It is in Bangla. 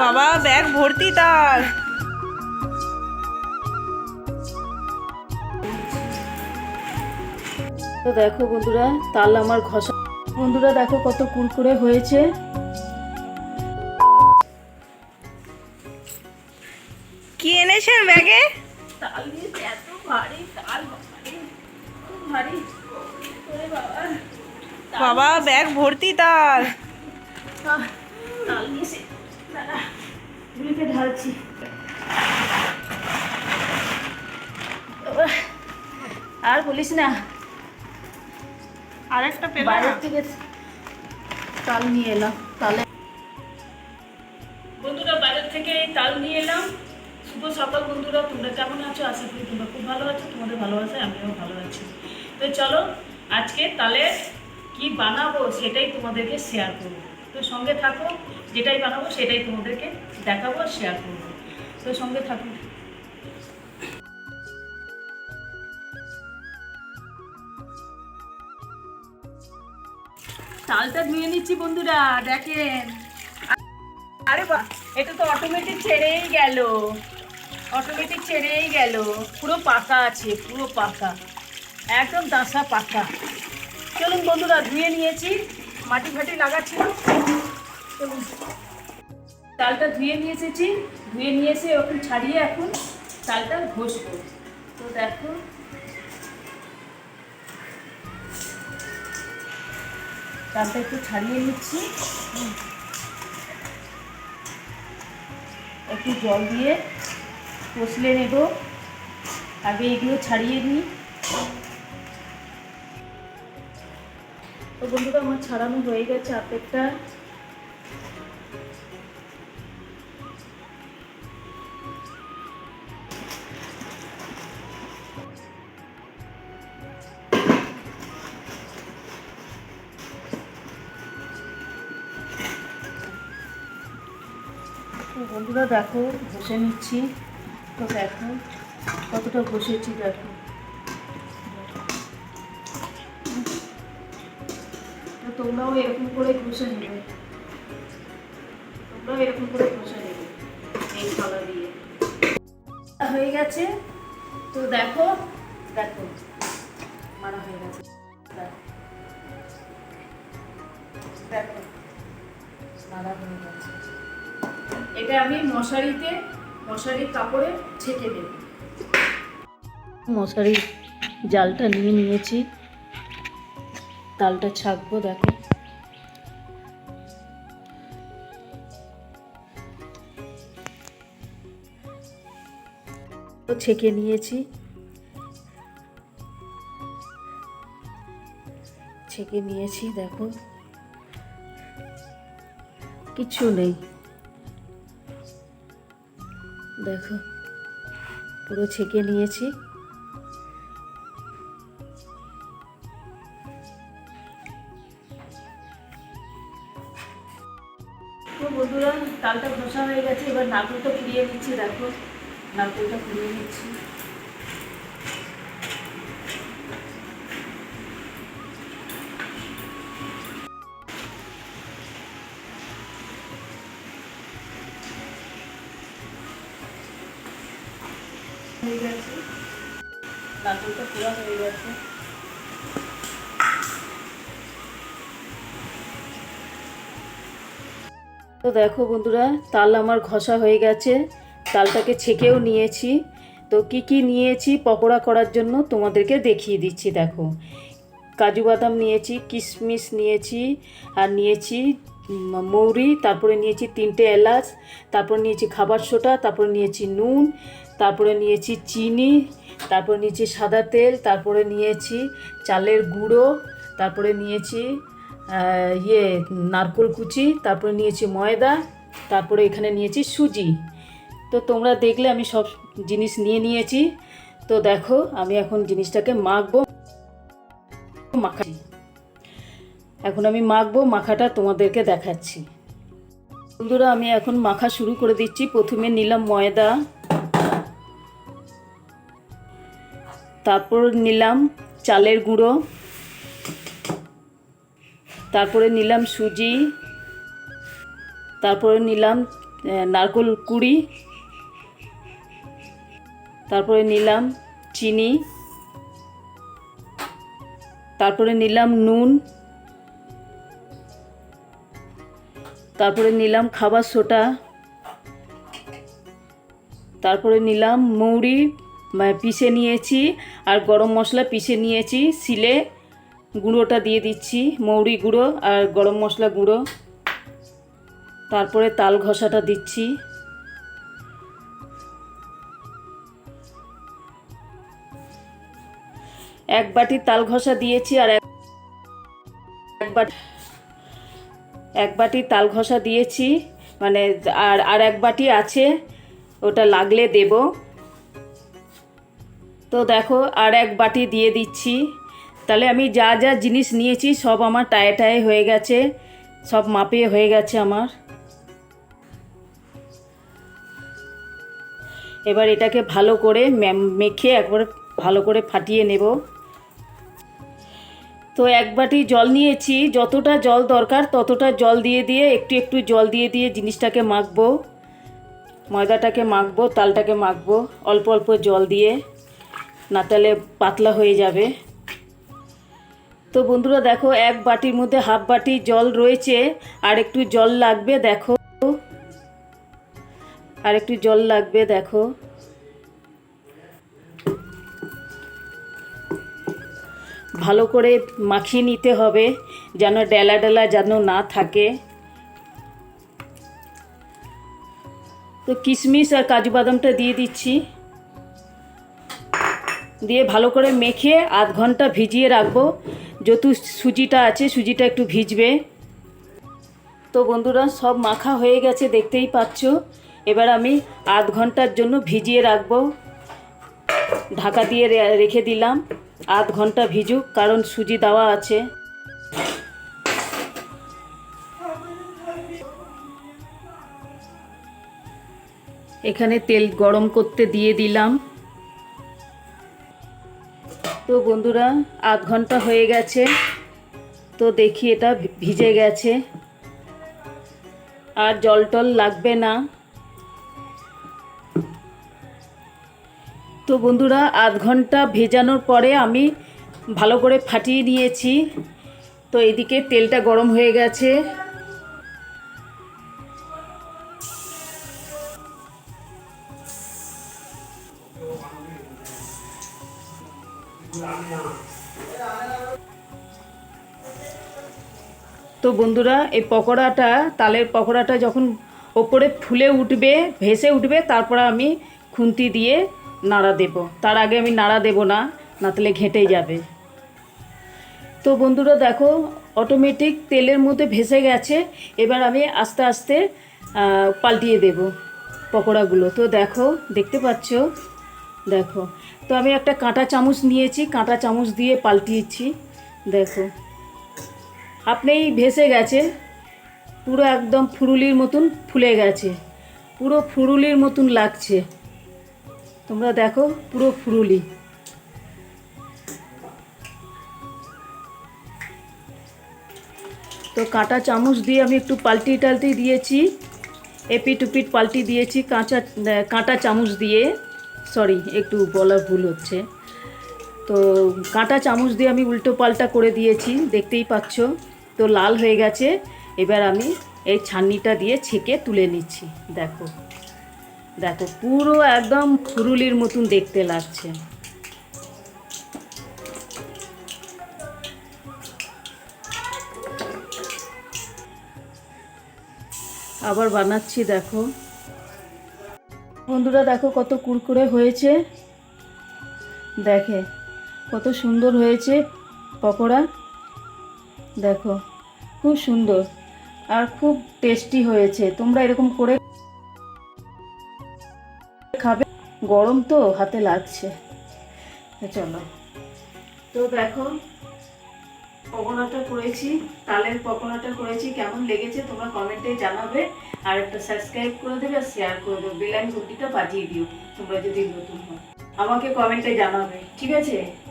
বাবা ব্যাগ ভর্তি তার। তো দেখো বন্ধুরা তাল আমার ঘষা। বন্ধুরা দেখো কত কুরকুরে হয়েছে। কি এনেছেন ব্যাগে? তাল এত ভারী তাল ভারী খুব ভারী। ওরে বাবা। ব্যাগ ভর্তি তার। তাল নিয়েছে। দাঁড়া গুলিতে ঢালছি। আর বলিস না। আর একটা বাইরের থেকে তাল নিয়ে এলাম তালে বন্ধুরা বাইরের থেকে তাল নিয়ে এলাম। শুভ সকাল বন্ধুরা তোমরা কেমন আছো? আশা করি তোমরা খুব ভালো আছো তোমাদের ভালোবাসায় আমিও ভালো আছি। তো চলো আজকে তালে কি বানাবো সেটাই তোমাদেরকে শেয়ার করব। তো সঙ্গে থাকো, যেটাই বানাবো সেটাই তোমাদেরকে দেখাবো আর শেয়ার করব। তো সঙ্গে থাকো। তালটা ধুয়ে নিচ্ছি বন্ধুরা, দেখেন। আরে বাহ, এটা তো অটোমেটিক ছেড়েই গেল। অটোমেটিক ছেড়েই গেল। পুরো পাকা আছে, পুরো পাকা একদম দাসা পাকা চলুন বন্ধুরা, ধুয়ে নিয়েছি। মাটি ফাটি লাগাচ্ছি। তালটা ধুয়ে নিয়ে এসেছি। ধুয়ে নিয়ে এসে এখন ছাড়িয়ে এখন তালটা ঘষবো। তো দেখো। তালটা একটু ছাড়িয়ে নিচ্ছি। একটু জল দিয়ে কষলে নেব। আগে এগুলো ছাড়িয়ে নিই। তো বন্ধুরা, আমার ছাড়ানো হয়ে গেছে আপেলটা। বন্ধুরা, দেখো, ঘষে নিচ্ছি। তো দেখো কতটা ঘষেছি, দেখো। তোমরাও এরকম করে ঘষে নেবে। তোমরাও এরকম করে ঘষে নেবে এই থালা দিয়ে। হয়ে গেছে। তো দেখো দেখো, মারা হয়ে গেছে। দেখো এটা আমি মশারিতে, মশারির কাপড়ে ছেঁকে দেব মশারির জালটা নিয়ে নিয়েছি। তালটা ছাকবো, দেখো। ছেঁকে নিয়েছি। ছেঁকে নিয়েছি দেখো কিচ্ছু নেই। দেখো পুরো ছেঁকে নিয়েছি। বন্ধুরা, তালটা ঘষা হয়ে গেছে, এবার নাকুল তো ফিরিয়ে নিচ্ছি দেখো নারকেলটা ফুরিয়ে নিচ্ছি। হয়ে গেছে। তো দেখো বন্ধুরা তাল আমার ঘষা হয়ে গেছে। তালটাকে ছেঁকেও নিয়েছি। তো কি কি নিয়েছি পকোড়া করার জন্য তোমাদেরকে দেখিয়ে দিচ্ছি, দেখো। কাজু বাদাম নিয়েছি, কিশমিশ নিয়েছি, আর নিয়েছি মৌরি, তারপরে নিয়েছি তিনটে এলাচ, তারপর নিয়েছি খাবার সোটা তারপরে নিয়েছি নুন, তারপরে নিয়েছি চিনি, তারপরে নিয়েছি সাদা তেল, তারপরে নিয়েছি চালের গুঁড়ো, তারপরে নিয়েছি ইয়ে নারকোল কুচি, তারপরে নিয়েছি ময়দা, তারপরে এখানে নিয়েছি সুজি। তো তোমরা দেখলে আমি সব জিনিস নিয়ে নিয়েছি। তো দেখো, আমি এখন জিনিসটাকে মাখবো। মাখা এখন আমি মাখবো, মাখাটা তোমাদেরকে দেখাচ্ছি। বন্ধুরা, আমি এখন মাখা শুরু করে দিচ্ছি। প্রথমে নিলাম ময়দা। তারপর নিলাম চালের গুঁড়ো। তারপরে নিলাম সুজি। তারপরে নিলাম নারকোল কুড়ি। তারপরে নিলাম চিনি, তারপরে নিলাম নুন, তারপরে নিলাম খাবার সোটা তারপরে নিলাম মৌরি মানে পিষে নিয়েছি আর গরম মশলা পিষে নিয়েছি, শিলে গুঁড়োটা দিয়ে দিচ্ছি, মৌরি গুঁড়ো আর গরম মশলা গুঁড়ো। তারপরে তাল ঘষাটা দিচ্ছি। এক বাটি তাল ঘষা দিয়েছি আর এক বাটি এক বাটি তাল ঘষা দিয়েছি মানে আর আর এক বাটি আছে, ওটা লাগলে দেব। তো দেখো, আর এক বাটি দিয়ে দিচ্ছি। তাহলে আমি যা যা জিনিস নিয়েছি, সব আমার টায়ে টায়ে হয়ে গেছে, সব মাপে হয়ে গেছে আমার। এবার এটাকে ভালো করে মেখে একবার ভালো করে ফাটিয়ে নেব। তো এক বাটি জল নিয়েছি, যতটা জল দরকার ততটা জল দিয়ে দিয়ে, একটু একটু জল দিয়ে দিয়ে জিনিসটাকে মাখবো, ময়দাটাকে মাখবো, তালটাকে মাখবো, অল্প অল্প জল দিয়ে, না তাহলে পাতলা হয়ে যাবে। তো বন্ধুরা দেখো, এক বাটির মধ্যে হাফ বাটি জল রয়েছে, আর একটু জল লাগবে, দেখো। আর একটু জল লাগবে, দেখো। ভালো করে মাখিয়ে নিতে হবে, যেন ডেলা ডেলা যেন না থাকে। তো কিশমিশ আর কাজু বাদামটা দিয়ে দিচ্ছি। দিয়ে ভালো করে মেখে আধ ঘণ্টা ভিজিয়ে রাখব। যেহেতু সুজিটা আছে, সুজিটা একটু ভিজবে। তো বন্ধুরা, সব মাখা হয়ে গেছে, দেখতেই পাচ্ছ। এবার আমি আধ ঘণ্টার জন্য ভিজিয়ে রাখব। ঢাকা দিয়ে রেখে দিলাম। আধ ঘণ্টা ভিজুক, কারণ সুজি দেওয়া আছে। এখানে তেল গরম করতে দিয়ে দিলাম। তো বন্ধুরা, আধ ঘণ্টা হয়ে গেছে। তো দেখি এটা ভিজে গেছে। আর জল টল লাগবে না। তো বন্ধুরা, আধ ঘণ্টা ভেজানোর পরে আমি ভালো করে ফাটিয়ে নিয়েছি। তো এদিকে তেলটা গরম হয়ে গেছে। তো বন্ধুরা, এই পকোড়াটা, তালের পকোড়াটা যখন ওপরে ফুলে উঠবে, ভেসে উঠবে, তারপর আমি খুন্তি দিয়ে নাড়া দেব। তার আগে আমি নাড়া দেব না না তাহলে ঘেঁটে যাবে। তো বন্ধুরা দেখো অটোমেটিক তেলের মধ্যে ভেসে গেছে, এবার আমি আস্তে আস্তে পাল্টিয়ে দেব পকোড়াগুলো। তো দেখো, দেখতে পাচ্ছ? দেখো। তো আমি একটা কাঁটা চামচ নিয়েছি, কাঁটা চামচ দিয়ে পাল্টিয়েছি। দেখো। আপনিই ভেসে গেছে, পুরো একদম ফুরুলির মতন ফুলে গেছে, পুরো ফুরুলির মতন লাগছে। তোমরা দেখো পুরো ফুরুলি। তো কাঁটা চামচ দিয়ে আমি একটু পাল্টি টাল্টি দিয়েছি এপিট উপিট পাল্টি দিয়েছি কাঁচা কাঁটা চামচ দিয়ে। সরি একটু বলা ভুল হচ্ছে। তো কাঁটা চামচ দিয়ে আমি উল্টো পাল্টা করে দিয়েছি, দেখতেই পাচ্ছ। তো লাল হয়ে গেছে, এবার আমি এই ছান্নিটা দিয়ে ছেঁকে তুলে নিচ্ছি, দেখো। দেখো, পুরো একদম ফুরুলির মতন দেখতে লাগছে। আবার বানাচ্ছি, দেখো। বন্ধুরা, দেখো কত কুরকুরে হয়েছে। দেখে, কত সুন্দর হয়েছে পকোড়া। দেখো, খুব সুন্দর আর খুব টেস্টি হয়েছে। তোমরা এরকম করে গরম তো, হাতে লাগছে। চলো। তো দেখো পকোড়াটা করেছি, তালের পকোড়াটা করেছি, কেমন লেগেছে তোমরা কমেন্টে জানাবে। আর একটা সাবস্ক্রাইব করে দেবে, আর শেয়ার করে দেবে। বেলাইন ঘন্টিটা বাজিয়ে দিও, তোমরা যদি নতুন হও। আমাকে কমেন্টে জানাবে, ঠিক আছে?